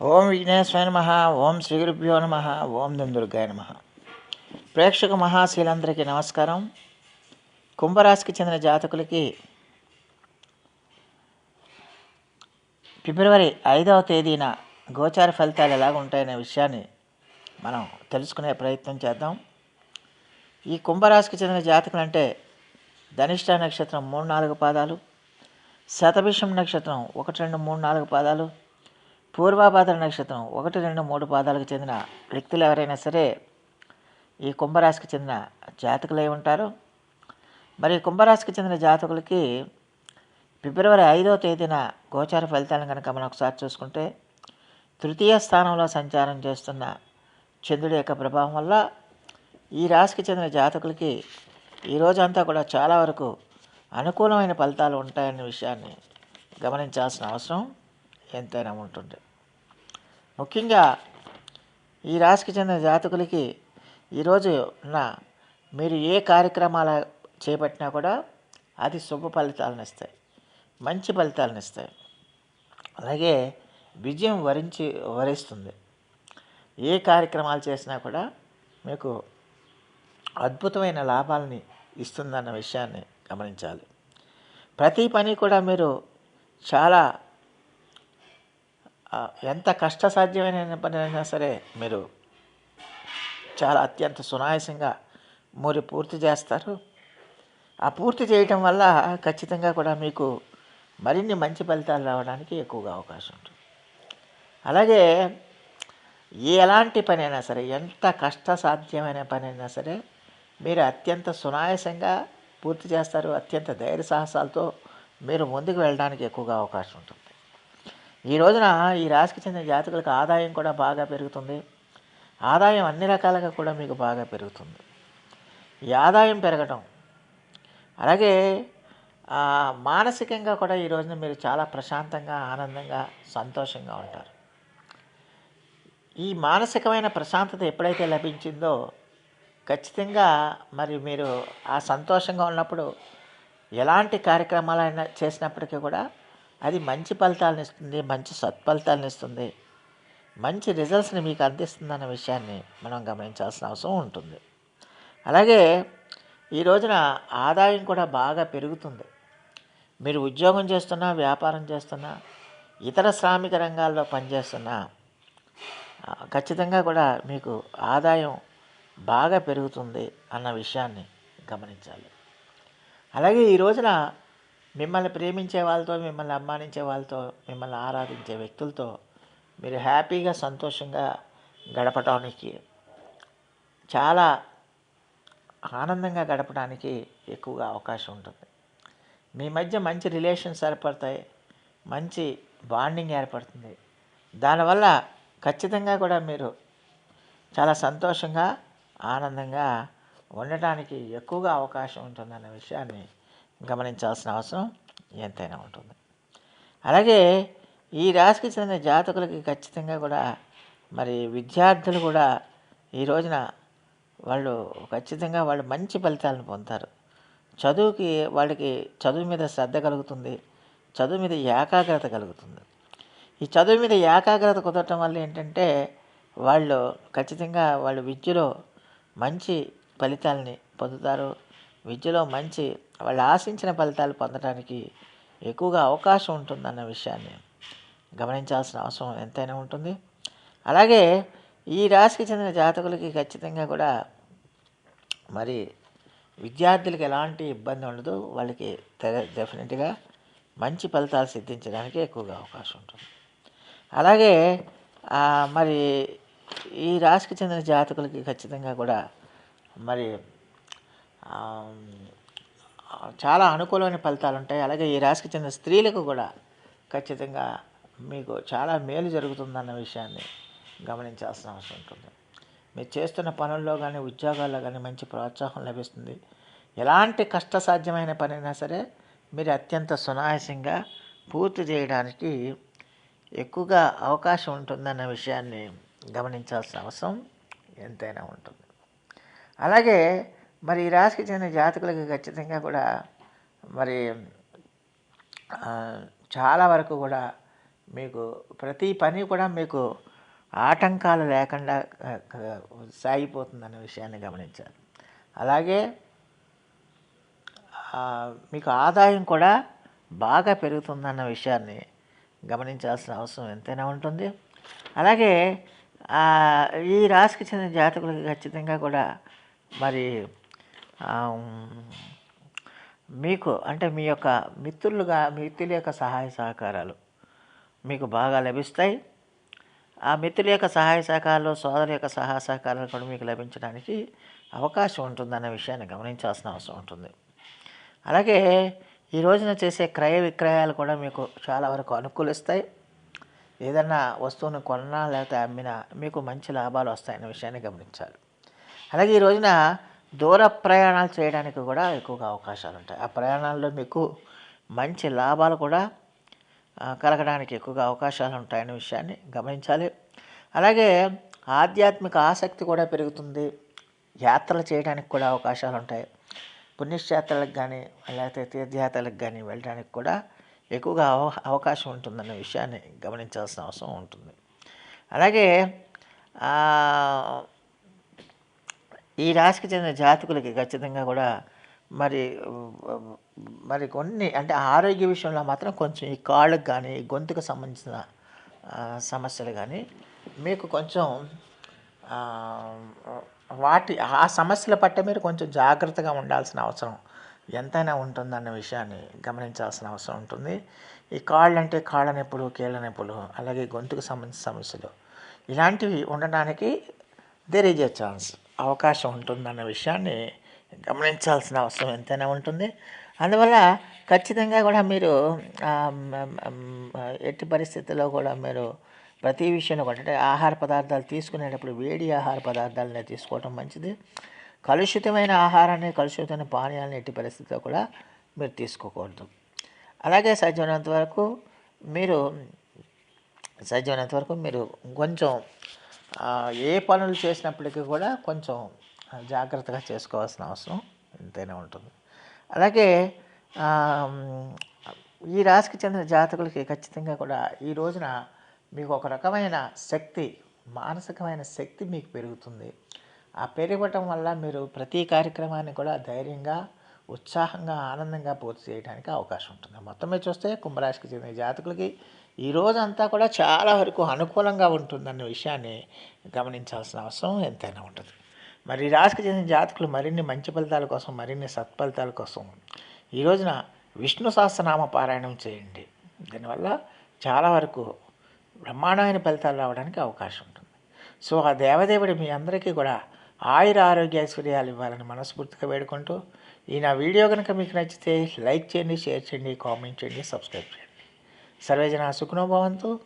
ఓం విఘ్నేశ్వర నమ ఓం శ్రీ గురుభ్యో నమ ఓం దుర్గాయ నమ. ప్రేక్షక మహాశీలందరికీ నమస్కారం. కుంభరాశికి చెందిన జాతకులకి ఫిబ్రవరి ఐదవ తేదీన గోచార ఫలితాలు ఎలాగ ఉంటాయనే విషయాన్ని మనం తెలుసుకునే ప్రయత్నం చేద్దాం. ఈ కుంభరాశికి చెందిన జాతకులు అంటే ధనిష్ట నక్షత్రం మూడు నాలుగు పాదాలు శతభిషం నక్షత్రం ఒకటి రెండు మూడు నాలుగు పాదాలు పూర్వాభాద్ర నక్షత్రం ఒకటి రెండు మూడు పాదాలకు చెందిన వ్యక్తులు ఎవరైనా సరే ఈ కుంభరాశికి చెందిన జాతకులై ఉంటారు. మరి ఈ కుంభరాశికి చెందిన జాతకులకి ఫిబ్రవరి ఐదో తేదీన గోచార ఫలితాలను కనుక మనం ఒకసారి చూసుకుంటే తృతీయ స్థానంలో సంచారం చేస్తున్న చంద్రుడి యొక్క ప్రభావం వల్ల ఈ రాశికి చెందిన జాతకులకి ఈ రోజంతా కూడా చాలా వరకు అనుకూలమైన ఫలితాలు ఉంటాయనే విషయాన్ని గమనించాల్సిన అవసరం ఎంతైనా ఉంటుంది ముఖ్యంగా ఈ రాశికి చెందిన జాతకులకి ఈరోజు ఉన్న మీరు ఏ కార్యక్రమాలు చేపట్టినా కూడా అది శుభ ఫలితాలను ఇస్తాయి. మంచి ఫలితాలను ఇస్తాయి. అలాగే విజయం వరించి వరిస్తుంది. ఏ కార్యక్రమాలు చేసినా కూడా మీకు అద్భుతమైన లాభాలని ఇస్తుందన్న విషయాన్ని గమనించాలి. ప్రతి పని కూడా మీరు చాలా ఎంత కష్టసాధ్యమైన పని అయినా సరే మీరు చాలా అత్యంత సునాయాసంగా మీరు పూర్తి చేస్తారు. ఆ పూర్తి చేయటం వల్ల ఖచ్చితంగా కూడా మీకు మరిన్ని మంచి ఫలితాలు రావడానికి ఎక్కువగా అవకాశం ఉంటుంది. అలాగే ఎలాంటి పని అయినా సరే ఎంత కష్టసాధ్యమైన పని అయినా సరే మీరు అత్యంత సునాయాసంగా పూర్తి చేస్తారు. అత్యంత ధైర్య సాహసాలతో మీరు ముందుకు వెళ్ళడానికి ఎక్కువగా అవకాశం ఉంటుంది. ఈ రోజున ఈ రాశికి చెందిన జాతకులకు ఆదాయం కూడా బాగా పెరుగుతుంది. ఆదాయం అన్ని రకాలుగా కూడా మీకు బాగా పెరుగుతుంది. ఈ ఆదాయం పెరగటం అలాగే మానసికంగా కూడా ఈ రోజున మీరు చాలా ప్రశాంతంగా ఆనందంగా సంతోషంగా ఉంటారు. ఈ మానసికమైన ప్రశాంతత ఎప్పుడైతే లభించిందో ఖచ్చితంగా మరి మీరు ఆ సంతోషంగా ఉన్నప్పుడు ఎలాంటి కార్యక్రమాలైనా చేసినప్పటికీ కూడా అది మంచి ఫలితాలను ఇస్తుంది మంచి సత్ఫలితాలను ఇస్తుంది. మంచి రిజల్ట్స్ని మీకు అందిస్తుందన్న విషయాన్ని మనం గమనించాల్సిన అవసరం ఉంటుంది. అలాగే ఈ రోజున ఆదాయం కూడా బాగా పెరుగుతుంది. మీరు ఉద్యోగం చేస్తున్నా వ్యాపారం చేస్తున్నా ఇతర శ్రామిక రంగాల్లో పనిచేస్తున్నా ఖచ్చితంగా కూడా మీకు ఆదాయం బాగా పెరుగుతుంది అన్న విషయాన్ని గమనించాలి. అలాగే ఈ రోజున మిమ్మల్ని ప్రేమించే వాళ్ళతో మిమ్మల్ని అభిమానించే వాళ్ళతో మిమ్మల్ని ఆరాధించే వ్యక్తులతో మీరు హ్యాపీగా సంతోషంగా గడపడానికి చాలా ఆనందంగా గడపడానికి ఎక్కువగా అవకాశం ఉంటుంది. మీ మధ్య మంచి రిలేషన్స్ ఏర్పడతాయి మంచి బాండింగ్ ఏర్పడుతుంది. దానివల్ల ఖచ్చితంగా కూడా మీరు చాలా సంతోషంగా ఆనందంగా ఉండటానికి ఎక్కువగా అవకాశం ఉంటుందన్న విషయాన్ని గమనించాల్సిన అవసరం ఎంతైనా ఉంటుంది. అలాగే ఈ రాశికి చెందిన జాతకులకి ఖచ్చితంగా కూడా మరి విద్యార్థులు కూడా ఈ రోజున వాళ్ళు ఖచ్చితంగా వాళ్ళు మంచి ఫలితాలను పొందుతారు. చదువుకి వాళ్ళకి చదువు మీద శ్రద్ధ కలుగుతుంది. చదువు మీద ఏకాగ్రత కలుగుతుంది. ఈ చదువు మీద ఏకాగ్రత కుదరటం వల్ల ఏంటంటే వాళ్ళు ఖచ్చితంగా వాళ్ళు విద్యలో మంచి ఫలితాలని పొందుతారు. విద్యలో మంచి వాళ్ళు ఆశించిన ఫలితాలు పొందడానికి ఎక్కువగా అవకాశం ఉంటుందన్న విషయాన్ని గమనించాల్సిన అవసరం ఎంతైనా ఉంటుంది. అలాగే ఈ రాశికి చెందిన జాతకులకి ఖచ్చితంగా కూడా మరి విద్యార్థులకు ఎలాంటి ఇబ్బంది ఉండదు. వాళ్ళకి డెఫినెట్గా మంచి ఫలితాలు సిద్ధించడానికి ఎక్కువగా అవకాశం ఉంటుంది. అలాగే మరి ఈ రాశికి చెందిన జాతకులకి ఖచ్చితంగా కూడా మరి చాలా అనుకూలమైన ఫలితాలు ఉంటాయి. అలాగే ఈ రాశికి చెందిన స్త్రీలకు కూడా ఖచ్చితంగా మీకు చాలా మేలు జరుగుతుందన్న విషయాన్ని గమనించాల్సిన అవసరం ఉంటుంది. మీరు చేస్తున్న పనుల్లో కానీ ఉద్యోగాల్లో కానీ మంచి ప్రోత్సాహం లభిస్తుంది. ఎలాంటి కష్టసాధ్యమైన పనైనా సరే మీరు అత్యంత సునాయాసంగా పూర్తి చేయడానికి ఎక్కువగా అవకాశం ఉంటుందన్న విషయాన్ని గమనించాల్సిన అవసరం ఎంతైనా ఉంటుంది. అలాగే మరి ఈ రాశికి చెందిన జాతకులకి ఖచ్చితంగా కూడా మరి చాలా వరకు కూడా మీకు ప్రతి పని కూడా మీకు ఆటంకాలు లేకుండా సాగిపోతుందన్న విషయాన్ని గమనించాలి. అలాగే మీకు ఆదాయం కూడా బాగా పెరుగుతుందన్న విషయాన్ని గమనించాల్సిన అవసరం ఎంతైనా ఉంటుంది. అలాగే ఈ రాశికి చెందిన జాతకులకు ఖచ్చితంగా కూడా మరి మీకు అంటే మీ యొక్క మిత్రులుగా మిత్రుల యొక్క సహాయ సహకారాలు మీకు బాగా లభిస్తాయి. ఆ మిత్రుల యొక్క సహాయ సహకారాలు సోదరుల యొక్క సహాయ సహకారాలు కూడా మీకు లభించడానికి అవకాశం ఉంటుందన్న విషయాన్ని గమనించాల్సిన అవసరం ఉంటుంది. అలాగే ఈ రోజున చేసే క్రయ విక్రయాలు కూడా మీకు చాలా వరకు అనుకూలిస్తాయి. ఏదన్నా వస్తువును కొన్నా లేకపోతే అమ్మినా మీకు మంచి లాభాలు వస్తాయన్న విషయాన్ని గమనించాలి. అలాగే ఈ రోజున దూర ప్రయాణాలు చేయడానికి కూడా ఎక్కువగా అవకాశాలు ఉంటాయి ఆ ప్రయాణాల్లో మీకు మంచి లాభాలు కూడా కలగడానికి ఎక్కువగా అవకాశాలు ఉంటాయనే విషయాన్ని గమనించాలి. అలాగే ఆధ్యాత్మిక ఆసక్తి కూడా పెరుగుతుంది. యాత్రలు చేయడానికి కూడా అవకాశాలు ఉంటాయి పుణ్యక్షేత్రాలకు కానీ లేకపోతే తీర్థయాత్రలకు కానీ వెళ్ళడానికి కూడా ఎక్కువగా అవ అవకాశం ఉంటుందన్న విషయాన్ని గమనించాల్సిన అవసరం ఉంటుంది. అలాగే ఈ రాశికి చెందిన జాతకులకి ఖచ్చితంగా కూడా మరి మరి కొన్ని అంటే ఆరోగ్య విషయంలో మాత్రం కొంచెం ఈ కాళ్ళకు కానీ ఈ గొంతుకు సంబంధించిన సమస్యలు కానీ మీకు కొంచెం వాటి ఆ సమస్యల పట్ల మీరు కొంచెం జాగ్రత్తగా ఉండాల్సిన అవసరం. ఎంతైనా ఉంటుందన్న విషయాన్ని గమనించాల్సిన అవసరం ఉంటుంది. ఈ కాళ్ళు అంటే కాళ్ళ నొప్పులు కీళ్ళ నొప్పులు అలాగే గొంతుకు సంబంధించిన సమస్యలు ఇలాంటివి ఉండడానికి దేర్ ఈజ్ ఎ ఛాన్స్ అవకాశం ఉంటుందన్న విషయాన్ని గమనించాల్సిన అవసరం ఎంతైనా ఉంటుంది. అందువల్ల ఖచ్చితంగా కూడా మీరు ఎట్టి పరిస్థితుల్లో కూడా మీరు ప్రతి విషయంలో కూడా అంటే ఆహార పదార్థాలు తీసుకునేటప్పుడు వేడి ఆహార పదార్థాలనే తీసుకోవడం మంచిది. కలుషితమైన ఆహారాన్ని కలుషితమైన పానీయాలను ఎట్టి పరిస్థితిలో కూడా మీరు తీసుకోకూడదు. అలాగే సాధ్యమైనంత వరకు మీరు సాధ్యమైనంత వరకు మీరు కొంచెం ఏ పనులు చేసినప్పటికీ కూడా కొంచెం జాగ్రత్తగా చేసుకోవాల్సిన అవసరం ఎంతైనా ఉంటుంది. అలాగే ఈ రాశికి చెందిన జాతకులకి ఖచ్చితంగా కూడా ఈ రోజున మీకు ఒక రకమైన శక్తి మానసికమైన శక్తి మీకు పెరుగుతుంది. ఆ పెరగటం వల్ల మీరు ప్రతి కార్యక్రమాన్ని కూడా ధైర్యంగా ఉత్సాహంగా ఆనందంగా పూర్తి చేయడానికి అవకాశం ఉంటుంది. మొత్తం మీద చూస్తే కుంభరాశికి చెందిన జాతకులకి ఈ రోజంతా కూడా చాలా వరకు అనుకూలంగా ఉంటుందన్న విషయాన్ని గమనించాల్సిన అవసరం ఎంతైనా ఉంటుంది. మరి రాశికి చెందిన జాతకులు మరిన్ని మంచి ఫలితాల కోసం మరిన్ని సత్ఫలితాల కోసం ఈ రోజున విష్ణు సహస్రనామ పారాయణం చేయండి. దీనివల్ల చాలా వరకు బ్రహ్మాండమైన ఫలితాలు రావడానికి అవకాశం ఉంటుంది. సో ఆ దేవదేవుడు మీ అందరికీ కూడా ఆయుర ఆరోగ్య ఐశ్వర్యాలు ఇవ్వాలని మనస్ఫూర్తిగా వేడుకుంటూ ఈ నా వీడియో కనుక మీకు నచ్చితే లైక్ చేయండి షేర్ చేయండి కామెంట్ చేయండి సబ్స్క్రైబ్ చేయండి. सर्वे जनाः सुखनो भवन्तु।